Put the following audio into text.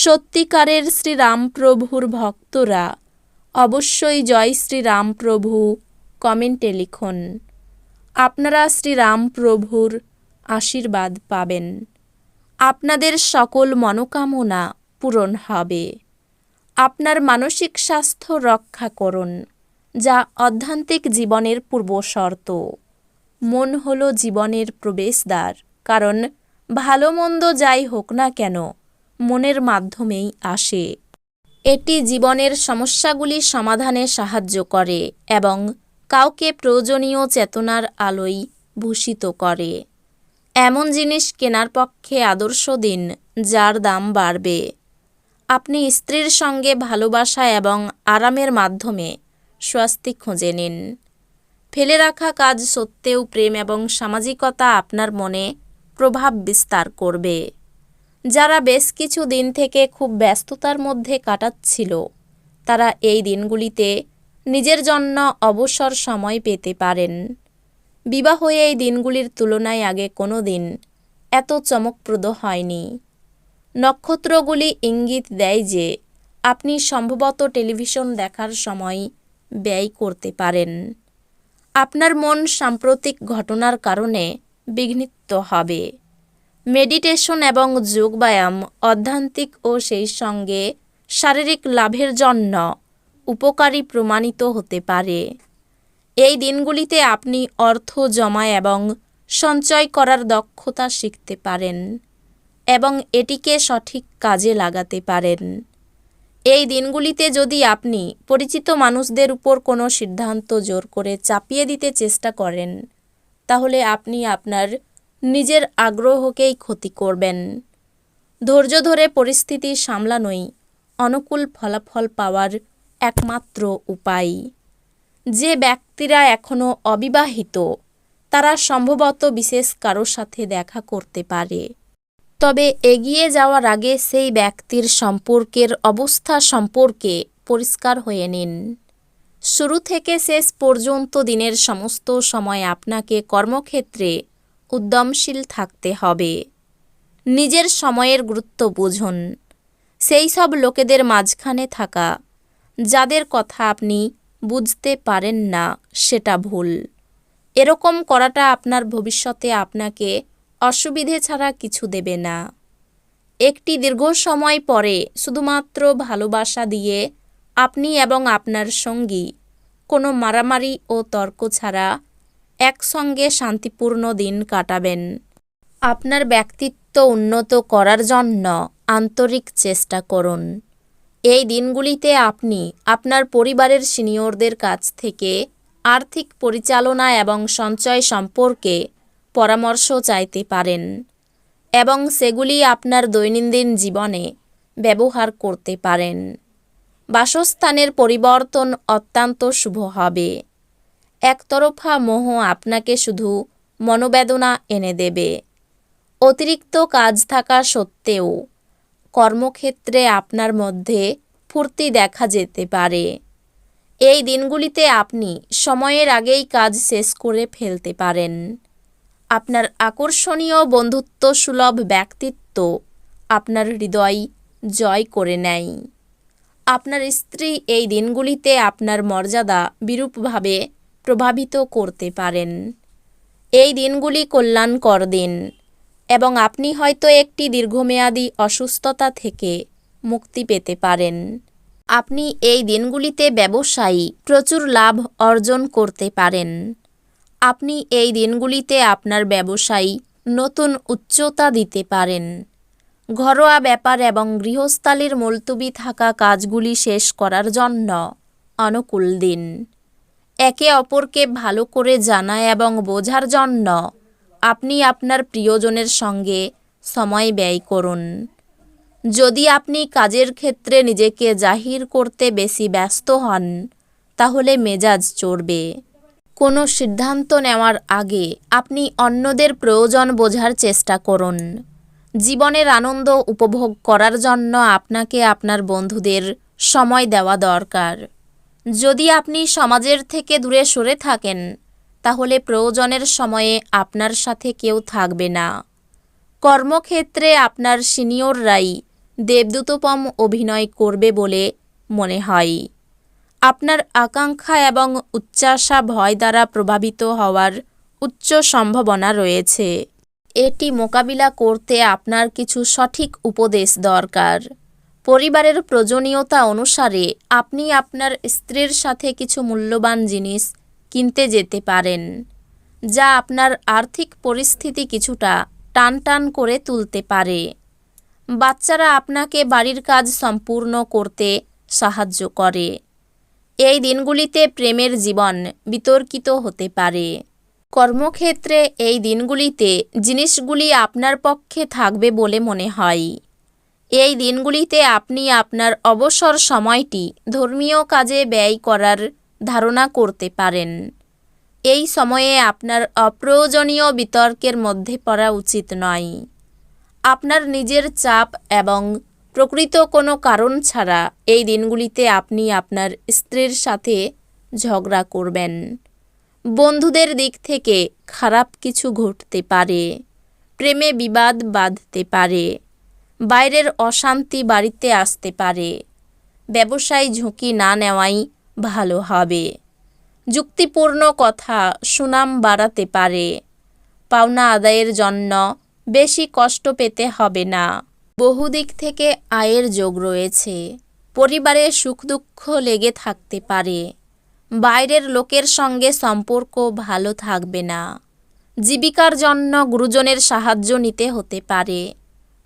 সত্যিকারের শ্রীরামপ্রভুর ভক্তরা অবশ্যই জয় শ্রীরামপ্রভু কমেন্টে লিখুন। আপনারা শ্রীরামপ্রভুর আশীর্বাদ পাবেন। আপনাদের সকল মনোকামনা পূরণ হবে। আপনার মানসিক স্বাস্থ্য রক্ষা করুন, যা অধ্যান্তিক জীবনের পূর্বশর্ত মন হল জীবনের প্রবেশদ্বার, কারণ ভালো মন্দ যাই হোক না কেন মনের মাধ্যমেই আসে। এটি জীবনের সমস্যাগুলি সমাধানে সাহায্য করে এবং কাউকে প্রয়োজনীয় চেতনার আলোয় ভূষিত করে। এমন জিনিস কেনার পক্ষে আদর্শ দিন, যার দাম বাড়বে। আপনি স্ত্রীর সঙ্গে ভালোবাসা এবং আরামের মাধ্যমে স্বস্তি খুঁজে নিন। ফেলে রাখা কাজ সত্ত্বেও প্রেম এবং সামাজিকতা আপনার মনে প্রভাব বিস্তার করবে। যারা বেশ কিছু দিন থেকে খুব ব্যস্ততার মধ্যে কাটাচ্ছিল, তারা এই দিনগুলিতে নিজের জন্য অবসর সময় পেতে পারেন। বিবাহ এই দিনগুলির তুলনায় আগে কোনো দিন এত চমকপ্রদ হয়নি। নক্ষত্রগুলি ইঙ্গিত দেয় যে আপনি সম্ভবত টেলিভিশন দেখার সময় ব্যয় করতে পারেন। আপনার মন সাম্প্রতিক ঘটনার কারণে বিঘ্নিত হবে। মেডিটেশন এবং যোগব্যায়াম অধ্যান্তিক ও সেই সঙ্গে শারীরিক লাভের জন্য উপকারী প্রমাণিত হতে পারে। এই দিনগুলিতে আপনি অর্থ জমা এবং সঞ্চয় করার দক্ষতা শিখতে পারেন এবং এটিকে সঠিক কাজে লাগাতে পারেন। এই দিনগুলিতে যদি আপনি পরিচিত মানুষদের উপর কোনো সিদ্ধান্ত জোর করে চাপিয়ে দিতে চেষ্টা করেন, তাহলে আপনি আপনার নিজের আগ্রহকেই ক্ষতি করবেন। ধৈর্য ধরে পরিস্থিতি সামলানোই অনুকূল ফলাফল পাওয়ার একমাত্র উপায়। যে ব্যক্তিরা এখনও অবিবাহিত, তারা সম্ভবত বিশেষ কারোর সাথে দেখা করতে পারে। তবে এগিয়ে যাওয়ার আগে সেই ব্যক্তির সম্পর্কের অবস্থা সম্পর্কে পরিষ্কার হয়ে নিন। শুরু থেকে শেষ পর্যন্ত দিনের সমস্ত সময় আপনাকে কর্মক্ষেত্রে উদ্যমশীল থাকতে হবে। নিজের সময়ের গুরুত্ব বুঝুন। সেই সব লোকেদের মাঝখানে থাকা, যাদের কথা আপনি বুঝতে পারেন না, সেটা ভুল। এরকম করাটা আপনার ভবিষ্যতে আপনাকে অসুবিধে ছাড়া কিছু দেবে না। একটি দীর্ঘ সময় পরে শুধুমাত্র ভালোবাসা দিয়ে আপনি এবং আপনার সঙ্গী কোনো মারামারি ও তর্ক ছাড়া একসঙ্গে শান্তিপূর্ণ দিন কাটাবেন। আপনার ব্যক্তিত্ব উন্নত করার জন্য আন্তরিক চেষ্টা করুন। এই দিনগুলিতে আপনি আপনার পরিবারের সিনিয়রদের কাছ থেকে আর্থিক পরিচালনা এবং সঞ্চয় সম্পর্কে পরামর্শ চাইতে পারেন এবং সেগুলি আপনার দৈনন্দিন জীবনে ব্যবহার করতে পারেন। বাসস্থানের পরিবর্তন অত্যন্ত শুভ হবে। একতরফা মোহ আপনাকে শুধু মনোবেদনা এনে দেবে। অতিরিক্ত কাজ থাকা সত্ত্বেও কর্মক্ষেত্রে আপনার মধ্যে ফুর্তি দেখা যেতে পারে। এই দিনগুলিতে আপনি সময়ের আগেই কাজ শেষ করে ফেলতে পারেন। আপনার আকর্ষণীয় বন্ধুত্ব সুলভ ব্যক্তিত্ব আপনার হৃদয় জয় করে নেয়। আপনার স্ত্রী এই দিনগুলিতে আপনার মর্যাদা বিরূপভাবে প্রভাবিত করতে পারেন। এই দিনগুলি কল্যাণকর দিন এবং আপনি হয়তো একটি দীর্ঘমেয়াদী অসুস্থতা থেকে মুক্তি পেতে পারেন। আপনি এই দিনগুলিতে ব্যবসায়ী প্রচুর লাভ অর্জন করতে পারেন। আপনি এই দিনগুলিতে আপনার ব্যবসায়ী নতুন উচ্চতা দিতে পারেন। ঘরোয়া ব্যাপার এবং গৃহস্থালির মুলতুবি থাকা কাজগুলি শেষ করার জন্য অনুকূল দিন। একে অপরকে ভালো করে জানা এবং বোঝার জন্য আপনি আপনার প্রিয়জনের সঙ্গে সময় ব্যয় করুন। যদি আপনি কাজের ক্ষেত্রে নিজেকে জাহির করতে বেশি ব্যস্ত হন, তাহলে মেজাজ চড়বে। কোনো সিদ্ধান্ত নেওয়ার আগে আপনি অন্যদের প্রয়োজন বোঝার চেষ্টা করুন। জীবনের আনন্দ উপভোগ করার জন্য আপনাকে আপনার বন্ধুদের সময় দেওয়া দরকার। যদি আপনি সমাজের থেকে দূরে সরে থাকেন, তাহলে প্রয়োজনের সময়ে আপনার সাথে কেউ থাকবে না। কর্মক্ষেত্রে আপনার সিনিয়ররাই দেবদূতপম অভিনয় করবে বলে মনে হয়। আপনার আকাঙ্ক্ষা এবং উচ্চাসা ভয় দ্বারা প্রভাবিত হওয়ার উচ্চ সম্ভাবনা রয়েছে। এটি মোকাবিলা করতে আপনার কিছু সঠিক উপদেশ দরকার। পরিবারের প্রয়োজনীয়তা অনুসারে আপনি আপনার স্ত্রীর সাথে কিছু মূল্যবান জিনিস কিনতে যেতে পারেন, যা আপনার আর্থিক পরিস্থিতি কিছুটা টানটান করে তুলতে পারে। বাচ্চারা আপনাকে বাড়ির কাজ সম্পূর্ণ করতে সাহায্য করে। এই দিনগুলিতে প্রেমের জীবন বিতর্কিত হতে পারে। কর্মক্ষেত্রে এই দিনগুলিতে জিনিসগুলি আপনার পক্ষে থাকবে বলে মনে হয়। এই দিনগুলিতে আপনি আপনার অবসর সময়টি ধর্মীয় কাজে ব্যয় করার ধারণা করতে পারেন। এই সময়ে আপনার অপ্রয়োজনীয় বিতর্কের মধ্যে পড়া উচিত নয়। আপনার নিজের চাপ এবং প্রকৃত কোনো কারণ ছাড়া এই দিনগুলিতে আপনি আপনার স্ত্রীর সাথে ঝগড়া করবেন। বন্ধুদের দিক থেকে খারাপ কিছু ঘটতে পারে, প্রেমে বিবাদ বাঁধতে পারে বাইরের অশান্তি বাড়িতে আসতে পারে। ব্যবসায় ঝুঁকি না নেওয়াই ভালো হবে। যুক্তিপূর্ণ কথা সুনাম বাড়াতে পারে। পাওনা আদায়ের জন্য বেশি কষ্ট পেতে হবে না। বহুদিক থেকে আয়ের যোগ রয়েছে। পরিবারে সুখ দুঃখ লেগে থাকতে পারে। বাইরের লোকের সঙ্গে সম্পর্ক ভালো থাকবে না। জীবিকার জন্য গুরুজনের সাহায্য নিতে হতে পারে।